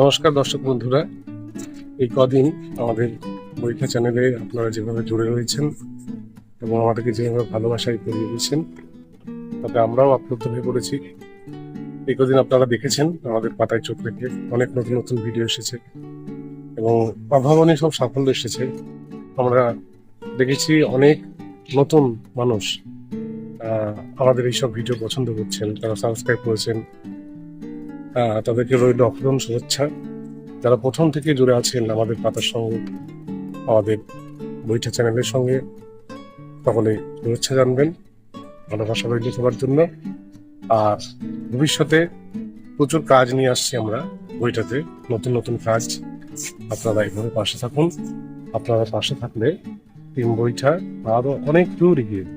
নমস্কার দর্শক বন্ধুরা। এই কদিন আমাদের বইটা চ্যানেলে আপনারা যেভাবে জুড়ে রয়েছেন এবং আমাদেরকে যেভাবে ভালোবাসায় করিয়ে দিয়েছেন, তাতে আমরাও আপ্লুত হয়ে পড়েছি। এই কদিন আপনারা দেখেছেন, আমাদের পাতায় চোখ রেখে অনেক নতুন নতুন ভিডিও এসেছে এবং অভাবনী সব সাফল্য এসেছে। আমরা দেখেছি অনেক নতুন মানুষ আমাদের এইসব ভিডিও পছন্দ করছেন, তারা সাবস্ক্রাইব করেছেন। তাদেরকে রইল অফুরন শুভেচ্ছা। যারা প্রথম থেকে জুড়ে আছেন আমাদের পাতার সঙ্গে আমাদের বইটা চ্যানেলের সঙ্গে, সকলে শুভেচ্ছা জানবেন, ভালোবাসা রইল সবার জন্য। আর ভবিষ্যতে প্রচুর কাজ নিয়ে আসছি আমরা বইটাতে নতুন নতুন কাজ। আপনারা এইভাবে পাশে থাকুন। আপনারা পাশে থাকলে টিম বইটা আরও অনেক দূর এগিয়ে